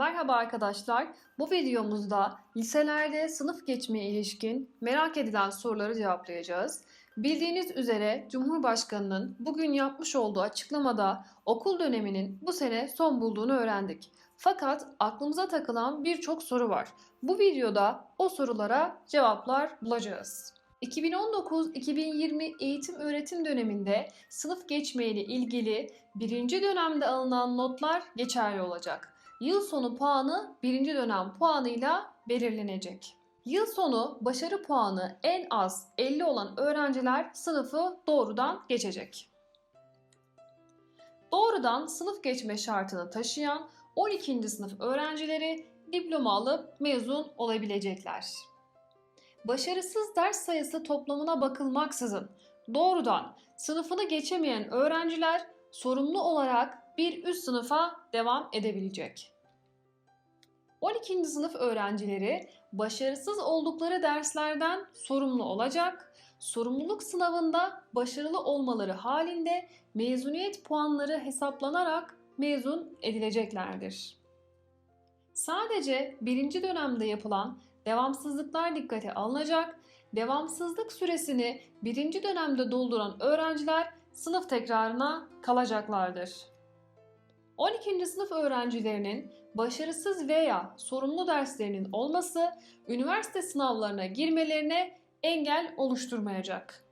Merhaba arkadaşlar. Bu videomuzda liselerde sınıf geçmeye ilişkin merak edilen soruları cevaplayacağız. Bildiğiniz üzere Cumhurbaşkanı'nın bugün yapmış olduğu açıklamada okul döneminin bu sene son bulduğunu öğrendik. Fakat aklımıza takılan birçok soru var. Bu videoda o sorulara cevaplar bulacağız. 2019-2020 eğitim öğretim döneminde sınıf geçmeyle ilgili birinci dönemde alınan notlar geçerli olacak. Yıl sonu puanı birinci dönem puanıyla belirlenecek. Yıl sonu başarı puanı en az 50 olan öğrenciler sınıfı doğrudan geçecek. Doğrudan sınıf geçme şartını taşıyan 12. sınıf öğrencileri diploma alıp mezun olabilecekler. Başarısız ders sayısı toplamına bakılmaksızın doğrudan sınıfını geçemeyen öğrenciler sorumlu olarak bir üst sınıfa devam edebilecek. 12. sınıf öğrencileri başarısız oldukları derslerden sorumlu olacak. Sorumluluk sınavında başarılı olmaları halinde mezuniyet puanları hesaplanarak mezun edileceklerdir. Sadece birinci dönemde yapılan devamsızlıklar dikkate alınacak. Devamsızlık süresini birinci dönemde dolduran öğrenciler sınıf tekrarına kalacaklardır. 12. sınıf öğrencilerinin başarısız veya sorumlu derslerinin olması üniversite sınavlarına girmelerine engel oluşturmayacak.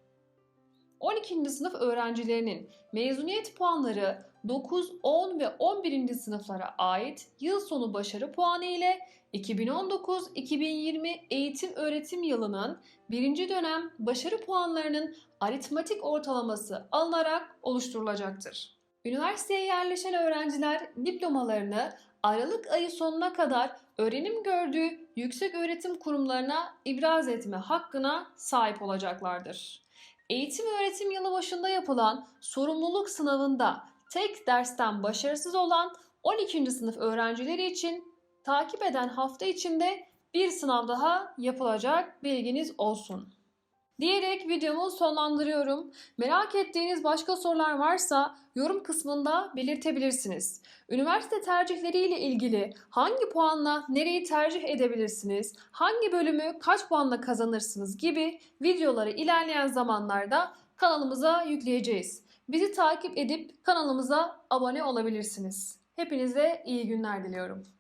12. sınıf öğrencilerinin mezuniyet puanları 9, 10 ve 11. sınıflara ait yıl sonu başarı puanı ile 2019-2020 eğitim öğretim yılının birinci dönem başarı puanlarının aritmatik ortalaması alınarak oluşturulacaktır. Üniversiteye yerleşen öğrenciler diplomalarını Aralık ayı sonuna kadar öğrenim gördüğü yüksek öğretim kurumlarına ibraz etme hakkına sahip olacaklardır. Eğitim öğretim yılı başında yapılan sorumluluk sınavında tek dersten başarısız olan 12. sınıf öğrencileri için takip eden hafta içinde bir sınav daha yapılacak bilginiz olsun. Diyerek videomu sonlandırıyorum. Merak ettiğiniz başka sorular varsa yorum kısmında belirtebilirsiniz. Üniversite tercihleriyle ilgili hangi puanla nereyi tercih edebilirsiniz, hangi bölümü kaç puanla kazanırsınız gibi videoları ilerleyen zamanlarda kanalımıza yükleyeceğiz. Bizi takip edip kanalımıza abone olabilirsiniz. Hepinize iyi günler diliyorum.